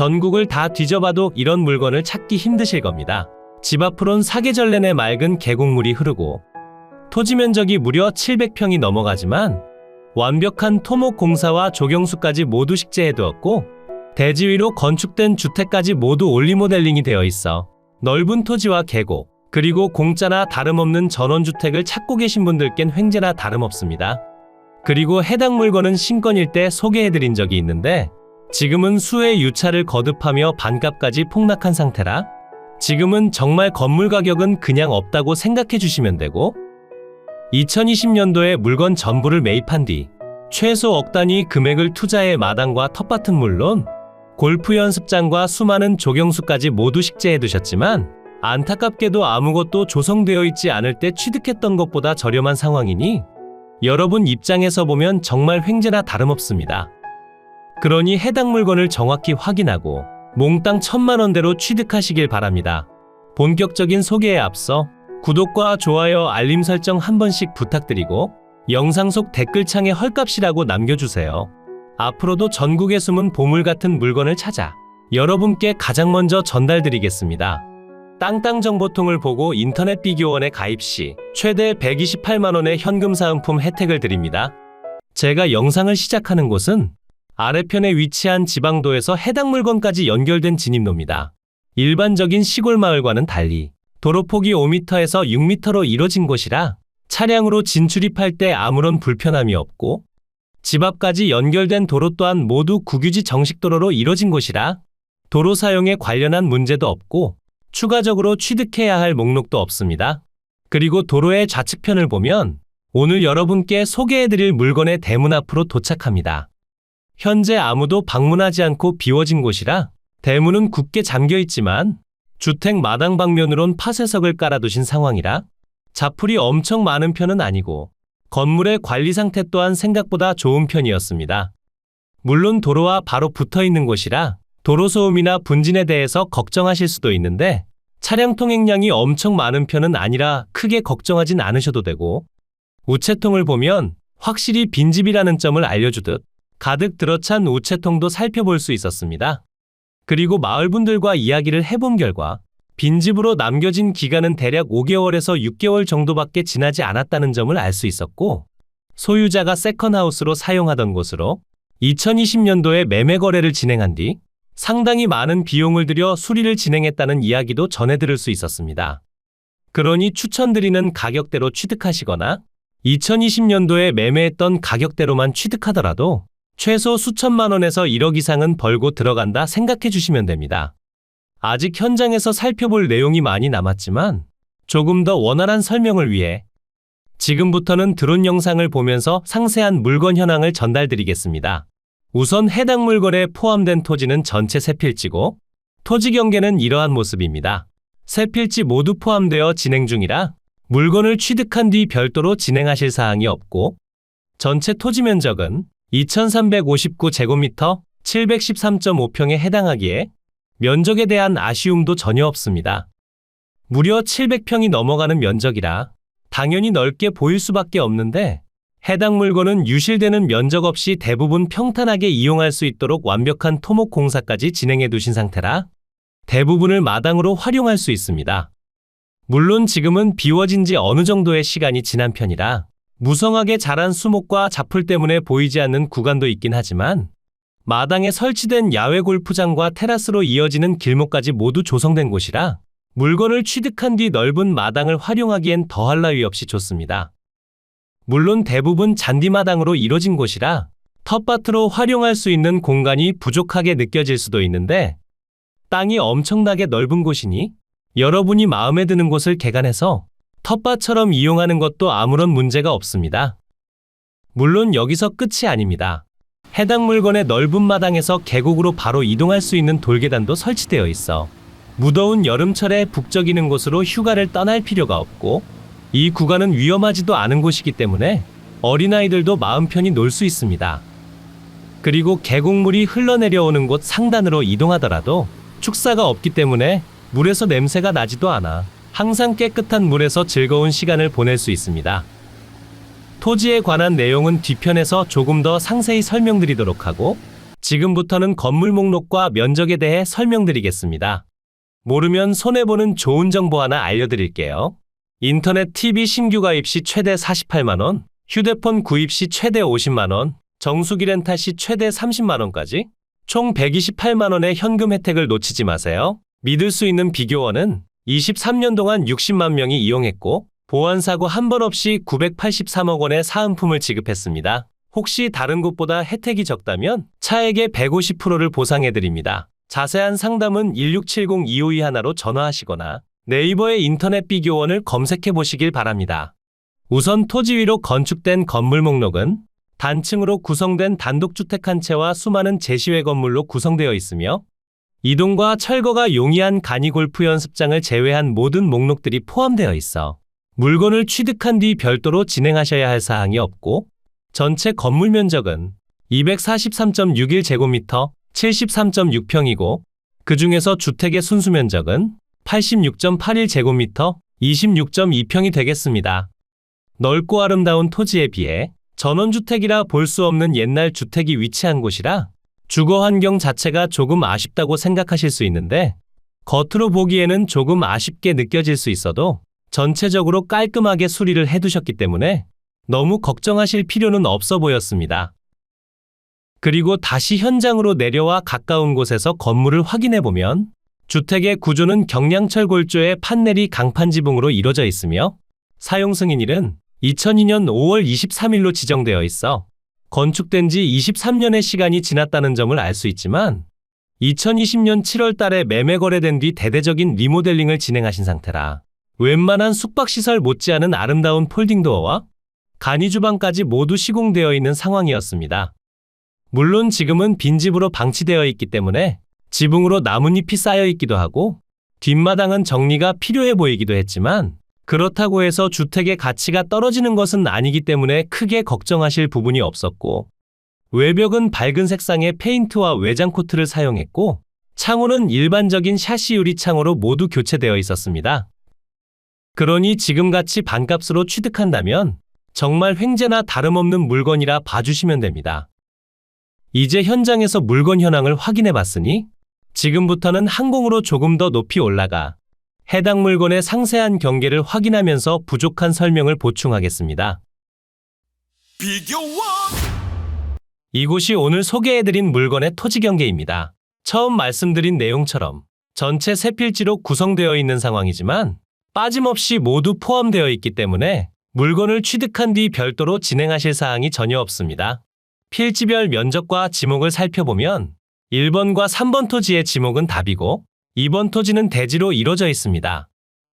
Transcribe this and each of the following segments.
전국을 다 뒤져봐도 이런 물건을 찾기 힘드실 겁니다. 집 앞으론 사계절 내내 맑은 계곡물이 흐르고 토지 면적이 무려 700평이 넘어가지만 완벽한 토목 공사와 조경수까지 모두 식재해두었고 대지 위로 건축된 주택까지 모두 올리 모델링이 되어 있어 넓은 토지와 계곡 그리고 공짜나 다름없는 전원주택을 찾고 계신 분들겐 횡재나 다름없습니다. 그리고 해당 물건은 신건일 때 소개해드린 적이 있는데 지금은 수의 유차를 거듭하며 반값까지 폭락한 상태라 지금은 정말 건물 가격은 그냥 없다고 생각해 주시면 되고 2020년도에 물건 전부를 매입한 뒤 최소 억 단위 금액을 투자해 마당과 텃밭은 물론 골프 연습장과 수많은 조경수까지 모두 식재해 두셨지만 안타깝게도 아무것도 조성되어 있지 않을 때 취득했던 것보다 저렴한 상황이니 여러분 입장에서 보면 정말 횡재나 다름없습니다. 그러니 해당 물건을 정확히 확인하고 몽땅 천만 원대로 취득하시길 바랍니다. 본격적인 소개에 앞서 구독과 좋아요, 알림 설정 한 번씩 부탁드리고 영상 속 댓글창에 헐값이라고 남겨주세요. 앞으로도 전국의 숨은 보물 같은 물건을 찾아 여러분께 가장 먼저 전달드리겠습니다. 땅땅 정보통을 보고 인터넷 비교원에 가입 시 최대 128만 원의 현금 사은품 혜택을 드립니다. 제가 영상을 시작하는 곳은 아래편에 위치한 지방도에서 해당 물건까지 연결된 진입로입니다. 일반적인 시골 마을과는 달리 도로 폭이 5m에서 6m로 이뤄진 곳이라 차량으로 진출입할 때 아무런 불편함이 없고 집 앞까지 연결된 도로 또한 모두 국유지 정식도로로 이뤄진 곳이라 도로 사용에 관련한 문제도 없고 추가적으로 취득해야 할 목록도 없습니다. 그리고 도로의 좌측편을 보면 오늘 여러분께 소개해드릴 물건의 대문 앞으로 도착합니다. 현재 아무도 방문하지 않고 비워진 곳이라 대문은 굳게 잠겨 있지만 주택 마당 방면으론 파쇄석을 깔아두신 상황이라 자풀이 엄청 많은 편은 아니고 건물의 관리 상태 또한 생각보다 좋은 편이었습니다. 물론 도로와 바로 붙어 있는 곳이라 도로 소음이나 분진에 대해서 걱정하실 수도 있는데 차량 통행량이 엄청 많은 편은 아니라 크게 걱정하진 않으셔도 되고 우체통을 보면 확실히 빈집이라는 점을 알려주듯 가득 들어찬 우체통도 살펴볼 수 있었습니다. 그리고 마을분들과 이야기를 해본 결과 빈집으로 남겨진 기간은 대략 5개월에서 6개월 정도밖에 지나지 않았다는 점을 알 수 있었고 소유자가 세컨하우스로 사용하던 곳으로 2020년도에 매매 거래를 진행한 뒤 상당히 많은 비용을 들여 수리를 진행했다는 이야기도 전해 들을 수 있었습니다. 그러니 추천드리는 가격대로 취득하시거나 2020년도에 매매했던 가격대로만 취득하더라도 최소 수천만 원에서 1억 이상은 벌고 들어간다 생각해 주시면 됩니다. 아직 현장에서 살펴볼 내용이 많이 남았지만 조금 더 원활한 설명을 위해 지금부터는 드론 영상을 보면서 상세한 물건 현황을 전달드리겠습니다. 우선 해당 물건에 포함된 토지는 전체 세 필지고 토지 경계는 이러한 모습입니다. 세 필지 모두 포함되어 진행 중이라 물건을 취득한 뒤 별도로 진행하실 사항이 없고 전체 토지 면적은 2359제곱미터 713.5평에 해당하기에 면적에 대한 아쉬움도 전혀 없습니다. 무려 700평이 넘어가는 면적이라 당연히 넓게 보일 수밖에 없는데 해당 물건은 유실되는 면적 없이 대부분 평탄하게 이용할 수 있도록 완벽한 토목 공사까지 진행해 두신 상태라 대부분을 마당으로 활용할 수 있습니다. 물론 지금은 비워진 지 어느 정도의 시간이 지난 편이라 무성하게 자란 수목과 잡풀 때문에 보이지 않는 구간도 있긴 하지만 마당에 설치된 야외 골프장과 테라스로 이어지는 길목까지 모두 조성된 곳이라 물건을 취득한 뒤 넓은 마당을 활용하기엔 더할 나위 없이 좋습니다. 물론 대부분 잔디마당으로 이뤄진 곳이라 텃밭으로 활용할 수 있는 공간이 부족하게 느껴질 수도 있는데 땅이 엄청나게 넓은 곳이니 여러분이 마음에 드는 곳을 개간해서 텃밭처럼 이용하는 것도 아무런 문제가 없습니다. 물론 여기서 끝이 아닙니다. 해당 물건의 넓은 마당에서 계곡으로 바로 이동할 수 있는 돌계단도 설치되어 있어 무더운 여름철에 북적이는 곳으로 휴가를 떠날 필요가 없고 이 구간은 위험하지도 않은 곳이기 때문에 어린아이들도 마음 편히 놀 수 있습니다. 그리고 계곡물이 흘러내려오는 곳 상단으로 이동하더라도 축사가 없기 때문에 물에서 냄새가 나지도 않아 항상 깨끗한 물에서 즐거운 시간을 보낼 수 있습니다. 토지에 관한 내용은 뒤편에서 조금 더 상세히 설명드리도록 하고 지금부터는 건물 목록과 면적에 대해 설명드리겠습니다. 모르면 손해보는 좋은 정보 하나 알려드릴게요. 인터넷 TV 신규 가입 시 최대 48만원, 휴대폰 구입 시 최대 50만원, 정수기 렌탈 시 최대 30만원까지 총 128만원의 현금 혜택을 놓치지 마세요. 믿을 수 있는 비교원은 23년 동안 60만 명이 이용했고 보안사고 한 번 없이 983억 원의 사은품을 지급했습니다. 혹시 다른 곳보다 혜택이 적다면 차액의 150%를 보상해드립니다. 자세한 상담은 1670-252 하나로 전화하시거나 네이버의 인터넷 비교원을 검색해 보시길 바랍니다. 우선 토지 위로 건축된 건물 목록은 단층으로 구성된 단독주택 한 채와 수많은 제시외 건물로 구성되어 있으며 이동과 철거가 용이한 간이 골프 연습장을 제외한 모든 목록들이 포함되어 있어 물건을 취득한 뒤 별도로 진행하셔야 할 사항이 없고 전체 건물 면적은 243.61제곱미터 73.6평이고 그 중에서 주택의 순수 면적은 86.81제곱미터 26.2평이 되겠습니다. 넓고 아름다운 토지에 비해 전원주택이라 볼 수 없는 옛날 주택이 위치한 곳이라 주거 환경 자체가 조금 아쉽다고 생각하실 수 있는데 겉으로 보기에는 조금 아쉽게 느껴질 수 있어도 전체적으로 깔끔하게 수리를 해두셨기 때문에 너무 걱정하실 필요는 없어 보였습니다. 그리고 다시 현장으로 내려와 가까운 곳에서 건물을 확인해 보면 주택의 구조는 경량철 골조의 판넬이 강판 지붕으로 이루어져 있으며 사용 승인일은 2002년 5월 23일로 지정되어 있어 건축된 지 23년의 시간이 지났다는 점을 알 수 있지만 2020년 7월 달에 매매 거래된 뒤 대대적인 리모델링을 진행하신 상태라 웬만한 숙박시설 못지않은 아름다운 폴딩도어와 간이주방까지 모두 시공되어 있는 상황이었습니다. 물론 지금은 빈집으로 방치되어 있기 때문에 지붕으로 나뭇잎이 쌓여 있기도 하고 뒷마당은 정리가 필요해 보이기도 했지만 그렇다고 해서 주택의 가치가 떨어지는 것은 아니기 때문에 크게 걱정하실 부분이 없었고 외벽은 밝은 색상의 페인트와 외장 코트를 사용했고 창호는 일반적인 샤시 유리 창호로 모두 교체되어 있었습니다. 그러니 지금같이 반값으로 취득한다면 정말 횡재나 다름없는 물건이라 봐주시면 됩니다. 이제 현장에서 물건 현황을 확인해 봤으니 지금부터는 항공으로 조금 더 높이 올라가 해당 물건의 상세한 경계를 확인하면서 부족한 설명을 보충하겠습니다. 이곳이 오늘 소개해드린 물건의 토지 경계입니다. 처음 말씀드린 내용처럼 전체 세 필지로 구성되어 있는 상황이지만 빠짐없이 모두 포함되어 있기 때문에 물건을 취득한 뒤 별도로 진행하실 사항이 전혀 없습니다. 필지별 면적과 지목을 살펴보면 1번과 3번 토지의 지목은 답이고 2번 토지는 대지로 이루어져 있습니다.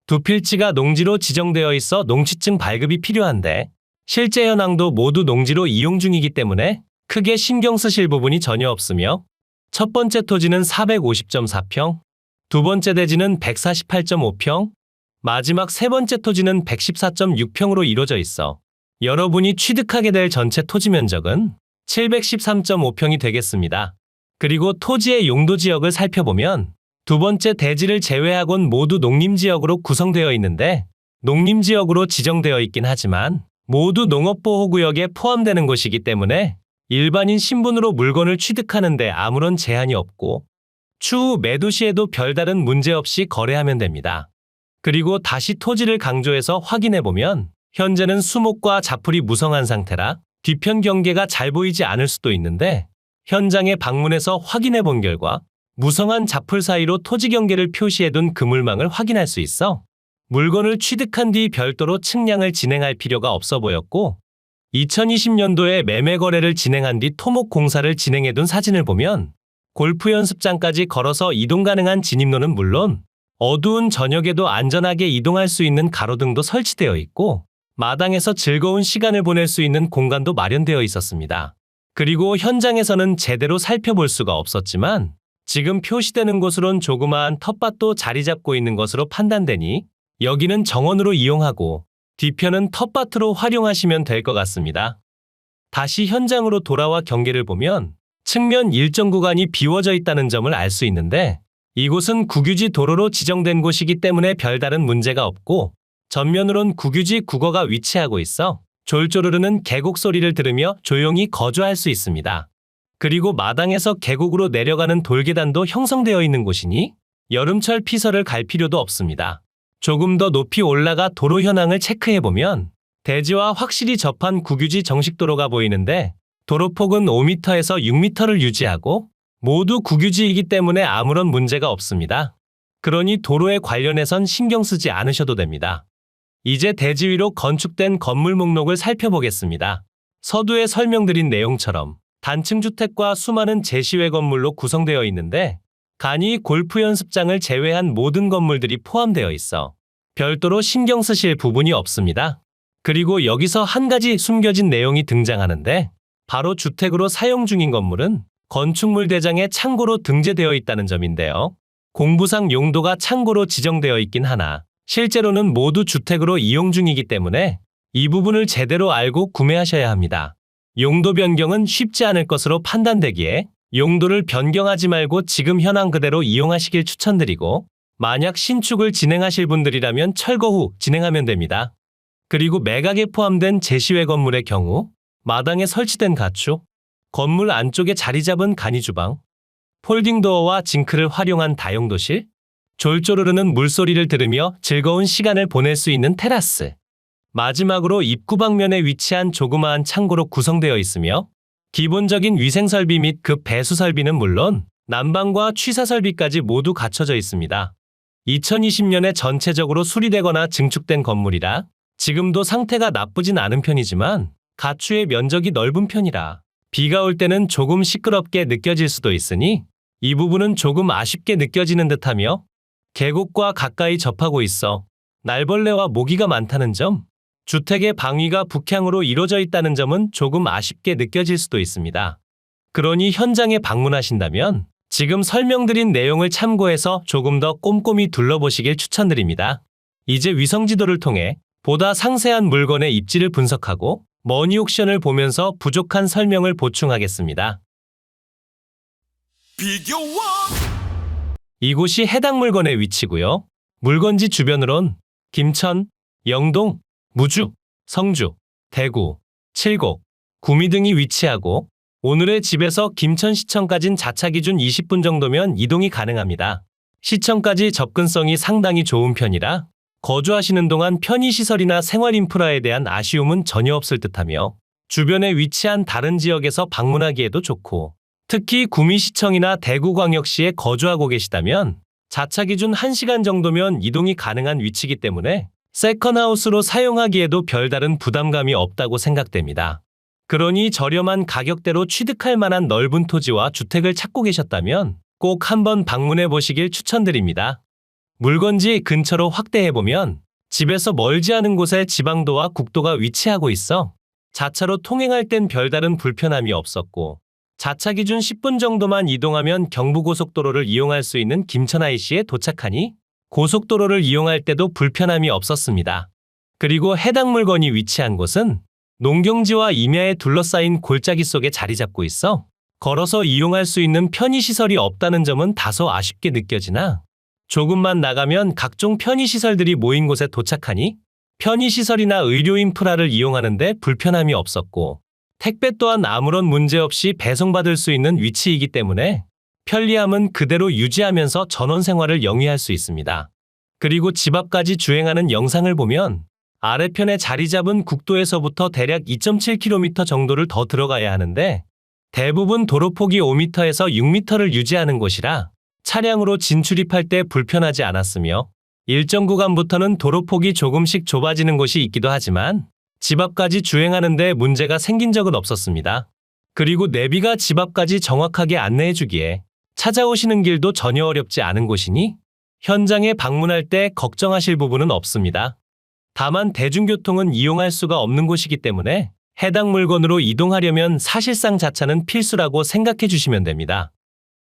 두 필지가 농지로 지정되어 있어 농지증 발급이 필요한데 실제 현황도 모두 농지로 이용 중이기 때문에 크게 신경 쓰실 부분이 전혀 없으며 첫 번째 토지는 450.4평, 두 번째 대지는 148.5평, 마지막 세 번째 토지는 114.6평으로 이루어져 있어 여러분이 취득하게 될 전체 토지 면적은 713.5평이 되겠습니다. 그리고 토지의 용도 지역을 살펴보면 두 번째 대지를 제외하곤 모두 농림지역으로 구성되어 있는데 농림지역으로 지정되어 있긴 하지만 모두 농업보호구역에 포함되는 곳이기 때문에 일반인 신분으로 물건을 취득하는데 아무런 제한이 없고 추후 매도 시에도 별다른 문제 없이 거래하면 됩니다. 그리고 다시 토지를 강조해서 확인해 보면 현재는 수목과 자풀이 무성한 상태라 뒤편 경계가 잘 보이지 않을 수도 있는데 현장에 방문해서 확인해 본 결과 무성한 자풀 사이로 토지 경계를 표시해둔 그물망을 확인할 수 있어 물건을 취득한 뒤 별도로 측량을 진행할 필요가 없어 보였고 2020년도에 매매 거래를 진행한 뒤 토목 공사를 진행해둔 사진을 보면 골프 연습장까지 걸어서 이동 가능한 진입로는 물론 어두운 저녁에도 안전하게 이동할 수 있는 가로등도 설치되어 있고 마당에서 즐거운 시간을 보낼 수 있는 공간도 마련되어 있었습니다. 그리고 현장에서는 제대로 살펴볼 수가 없었지만 지금 표시되는 곳으론 조그마한 텃밭도 자리 잡고 있는 것으로 판단되니 여기는 정원으로 이용하고 뒤편은 텃밭으로 활용하시면 될 것 같습니다. 다시 현장으로 돌아와 경계를 보면 측면 일정 구간이 비워져 있다는 점을 알 수 있는데 이곳은 국유지 도로로 지정된 곳이기 때문에 별다른 문제가 없고 전면으론 국유지 국어가 위치하고 있어 졸졸 흐르는 계곡 소리를 들으며 조용히 거주할 수 있습니다. 그리고 마당에서 계곡으로 내려가는 돌계단도 형성되어 있는 곳이니 여름철 피서를 갈 필요도 없습니다. 조금 더 높이 올라가 도로 현황을 체크해보면 대지와 확실히 접한 국유지 정식도로가 보이는데 도로폭은 5m에서 6m를 유지하고 모두 국유지이기 때문에 아무런 문제가 없습니다. 그러니 도로에 관련해선 신경 쓰지 않으셔도 됩니다. 이제 대지 위로 건축된 건물 목록을 살펴보겠습니다. 서두에 설명드린 내용처럼 단층 주택과 수많은 제시외 건물로 구성되어 있는데 간이 골프 연습장을 제외한 모든 건물들이 포함되어 있어 별도로 신경 쓰실 부분이 없습니다. 그리고 여기서 한 가지 숨겨진 내용이 등장하는데 바로 주택으로 사용 중인 건물은 건축물 대장에 창고로 등재되어 있다는 점인데요. 공부상 용도가 창고로 지정되어 있긴 하나 실제로는 모두 주택으로 이용 중이기 때문에 이 부분을 제대로 알고 구매하셔야 합니다. 용도 변경은 쉽지 않을 것으로 판단되기에 용도를 변경하지 말고 지금 현황 그대로 이용하시길 추천드리고 만약 신축을 진행하실 분들이라면 철거 후 진행하면 됩니다. 그리고 매각에 포함된 제시외 건물의 경우 마당에 설치된 가축, 건물 안쪽에 자리 잡은 간이 주방, 폴딩 도어와 징크를 활용한 다용도실, 졸졸 흐르는 물소리를 들으며 즐거운 시간을 보낼 수 있는 테라스, 마지막으로 입구 방면에 위치한 조그마한 창고로 구성되어 있으며 기본적인 위생 설비 및 급 배수 설비는 물론 난방과 취사 설비까지 모두 갖춰져 있습니다. 2020년에 전체적으로 수리되거나 증축된 건물이라 지금도 상태가 나쁘진 않은 편이지만 가추의 면적이 넓은 편이라 비가 올 때는 조금 시끄럽게 느껴질 수도 있으니 이 부분은 조금 아쉽게 느껴지는 듯하며 계곡과 가까이 접하고 있어 날벌레와 모기가 많다는 점, 주택의 방위가 북향으로 이루어져 있다는 점은 조금 아쉽게 느껴질 수도 있습니다. 그러니 현장에 방문하신다면 지금 설명드린 내용을 참고해서 조금 더 꼼꼼히 둘러보시길 추천드립니다. 이제 위성지도를 통해 보다 상세한 물건의 입지를 분석하고 머니 옥션을 보면서 부족한 설명을 보충하겠습니다. 이곳이 해당 물건의 위치고요. 물건지 주변으론 김천, 영동, 무주, 성주, 대구, 칠곡, 구미 등이 위치하고 오늘의 집에서 김천시청까진 자차 기준 20분 정도면 이동이 가능합니다. 시청까지 접근성이 상당히 좋은 편이라 거주하시는 동안 편의시설이나 생활 인프라에 대한 아쉬움은 전혀 없을 듯하며 주변에 위치한 다른 지역에서 방문하기에도 좋고 특히 구미시청이나 대구광역시에 거주하고 계시다면 자차 기준 1시간 정도면 이동이 가능한 위치이기 때문에 세컨하우스로 사용하기에도 별다른 부담감이 없다고 생각됩니다. 그러니 저렴한 가격대로 취득할 만한 넓은 토지와 주택을 찾고 계셨다면 꼭 한번 방문해 보시길 추천드립니다. 물건지 근처로 확대해 보면 집에서 멀지 않은 곳에 지방도와 국도가 위치하고 있어 자차로 통행할 땐 별다른 불편함이 없었고 자차 기준 10분 정도만 이동하면 경부고속도로를 이용할 수 있는 김천 IC에 도착하니 고속도로를 이용할 때도 불편함이 없었습니다. 그리고 해당 물건이 위치한 곳은 농경지와 임야에 둘러싸인 골짜기 속에 자리 잡고 있어 걸어서 이용할 수 있는 편의시설이 없다는 점은 다소 아쉽게 느껴지나 조금만 나가면 각종 편의시설들이 모인 곳에 도착하니 편의시설이나 의료 인프라를 이용하는데 불편함이 없었고 택배 또한 아무런 문제 없이 배송받을 수 있는 위치이기 때문에 편리함은 그대로 유지하면서 전원 생활을 영위할 수 있습니다. 그리고 집 앞까지 주행하는 영상을 보면 아래편에 자리 잡은 국도에서부터 대략 2.7km 정도를 더 들어가야 하는데 대부분 도로폭이 5m에서 6m를 유지하는 곳이라 차량으로 진출입할 때 불편하지 않았으며 일정 구간부터는 도로폭이 조금씩 좁아지는 곳이 있기도 하지만 집 앞까지 주행하는데 문제가 생긴 적은 없었습니다. 그리고 내비가 집 앞까지 정확하게 안내해 주기에 찾아오시는 길도 전혀 어렵지 않은 곳이니 현장에 방문할 때 걱정하실 부분은 없습니다. 다만 대중교통은 이용할 수가 없는 곳이기 때문에 해당 물건으로 이동하려면 사실상 자차는 필수라고 생각해 주시면 됩니다.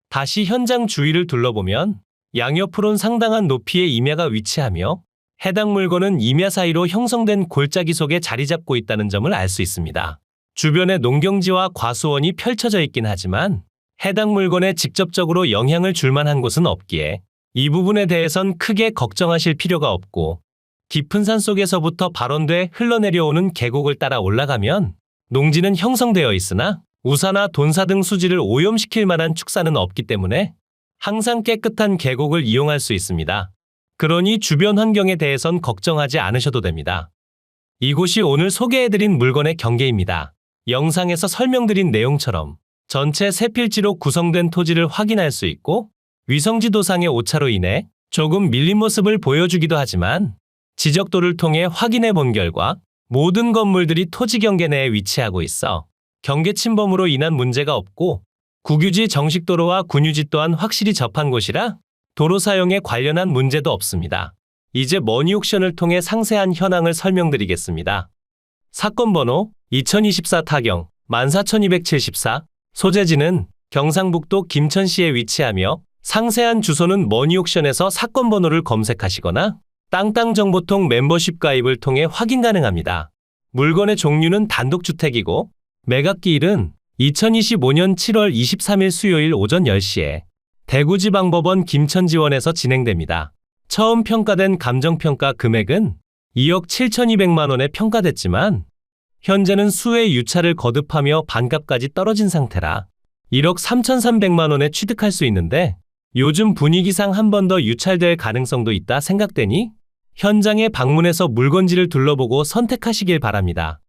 다시 현장 주위를 둘러보면 양옆으론 상당한 높이의 임야가 위치하며 해당 물건은 임야 사이로 형성된 골짜기 속에 자리 잡고 있다는 점을 알 수 있습니다. 주변에 농경지와 과수원이 펼쳐져 있긴 하지만 해당 물건에 직접적으로 영향을 줄 만한 곳은 없기에 이 부분에 대해선 크게 걱정하실 필요가 없고 깊은 산 속에서부터 발원돼 흘러내려오는 계곡을 따라 올라가면 농지는 형성되어 있으나 우사나 돈사 등 수지를 오염시킬 만한 축사는 없기 때문에 항상 깨끗한 계곡을 이용할 수 있습니다. 그러니 주변 환경에 대해선 걱정하지 않으셔도 됩니다. 이곳이 오늘 소개해드린 물건의 경계입니다. 영상에서 설명드린 내용처럼 전체 세 필지로 구성된 토지를 확인할 수 있고 위성지도상의 오차로 인해 조금 밀린 모습을 보여주기도 하지만 지적도를 통해 확인해 본 결과 모든 건물들이 토지 경계 내에 위치하고 있어 경계 침범으로 인한 문제가 없고 국유지 정식도로와 군유지 또한 확실히 접한 곳이라 도로 사용에 관련한 문제도 없습니다. 이제 머니옥션을 통해 상세한 현황을 설명드리겠습니다. 사건 번호 2024 타경 14274 소재지는 경상북도 김천시에 위치하며 상세한 주소는 머니옥션에서 사건 번호를 검색하시거나 땅땅정보통 멤버십 가입을 통해 확인 가능합니다. 물건의 종류는 단독주택이고 매각기일은 2025년 7월 23일 수요일 오전 10시에 대구지방법원 김천지원에서 진행됩니다. 처음 평가된 감정평가 금액은 2억 7,200만 원에 평가됐지만 현재는 수의 유차를 거듭하며 반값까지 떨어진 상태라 1억 3,300만 원에 취득할 수 있는데 요즘 분위기상 한 번 더 유찰될 가능성도 있다 생각되니 현장에 방문해서 물건지를 둘러보고 선택하시길 바랍니다.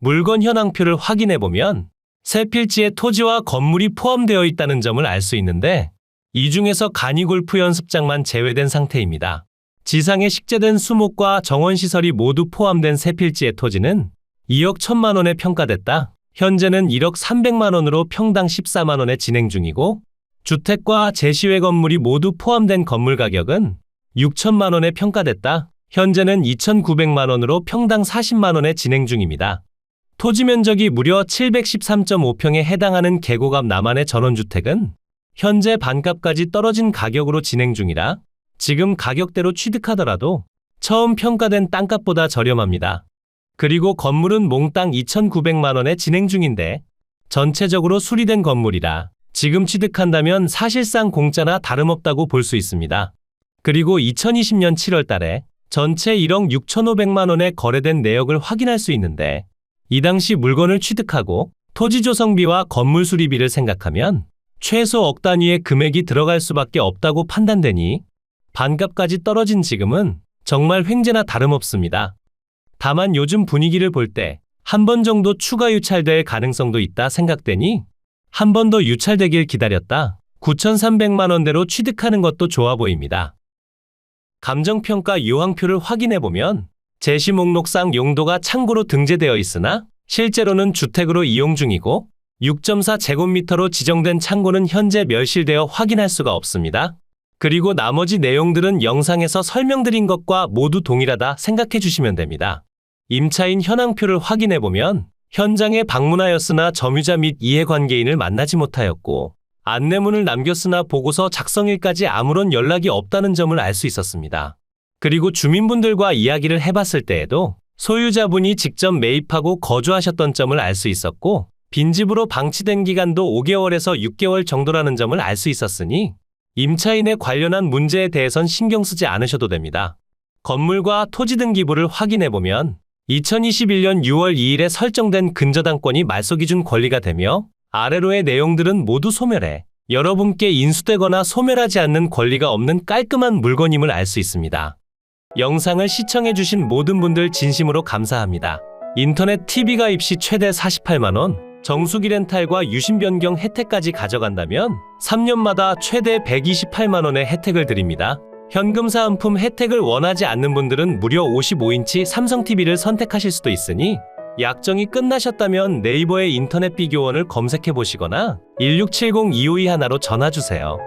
물건 현황표를 확인해 보면 새 필지에 토지와 건물이 포함되어 있다는 점을 알 수 있는데 이 중에서 간이 골프 연습장만 제외된 상태입니다. 지상에 식재된 수목과 정원시설이 모두 포함된 새 필지의 토지는 2억 1천만 원에 평가됐다. 현재는 1억 300만 원으로 평당 14만 원에 진행 중이고 주택과 제시외 건물이 모두 포함된 건물 가격은 6천만 원에 평가됐다. 현재는 2,900만 원으로 평당 40만 원에 진행 중입니다. 토지 면적이 무려 713.5평에 해당하는 앞 남한의 전원주택은 현재 반값까지 떨어진 가격으로 진행 중이라 지금 가격대로 취득하더라도 처음 평가된 땅값보다 저렴합니다. 그리고 건물은 몽땅 2,900만 원에 진행 중인데 전체적으로 수리된 건물이라 지금 취득한다면 사실상 공짜나 다름없다고 볼 수 있습니다. 그리고 2020년 7월 달에 전체 1억 6,500만 원에 거래된 내역을 확인할 수 있는데 이 당시 물건을 취득하고 토지 조성비와 건물 수리비를 생각하면 최소 억 단위의 금액이 들어갈 수밖에 없다고 판단되니 반값까지 떨어진 지금은 정말 횡재나 다름없습니다. 다만 요즘 분위기를 볼 때 한 번 정도 추가 유찰될 가능성도 있다 생각되니 한 번 더 유찰되길 기다렸다 9,300만 원대로 취득하는 것도 좋아 보입니다. 감정평가 요항표를 확인해 보면 제시 목록상 용도가 창고로 등재되어 있으나 실제로는 주택으로 이용 중이고 6.4제곱미터로 지정된 창고는 현재 멸실되어 확인할 수가 없습니다. 그리고 나머지 내용들은 영상에서 설명드린 것과 모두 동일하다 생각해 주시면 됩니다. 임차인 현황표를 확인해 보면 현장에 방문하였으나 점유자 및 이해관계인을 만나지 못하였고 안내문을 남겼으나 보고서 작성일까지 아무런 연락이 없다는 점을 알 수 있었습니다. 그리고 주민분들과 이야기를 해봤을 때에도 소유자분이 직접 매입하고 거주하셨던 점을 알 수 있었고 빈집으로 방치된 기간도 5개월에서 6개월 정도라는 점을 알 수 있었으니 임차인에 관련한 문제에 대해선 신경 쓰지 않으셔도 됩니다. 건물과 토지 등기부를 확인해 보면 2021년 6월 2일에 설정된 근저당권이 말소 기준 권리가 되며 아래로의 내용들은 모두 소멸해 여러분께 인수되거나 소멸하지 않는 권리가 없는 깔끔한 물건임을 알 수 있습니다. 영상을 시청해주신 모든 분들 진심으로 감사합니다. 인터넷 TV가 입시 최대 48만원, 정수기 렌탈과 유심 변경 혜택까지 가져간다면 3년마다 최대 128만 원의 혜택을 드립니다. 현금 사은품 혜택을 원하지 않는 분들은 무려 55인치 삼성 TV를 선택하실 수도 있으니 약정이 끝나셨다면 네이버의 인터넷 비교원을 검색해 보시거나 1670-252 하나로 전화 주세요.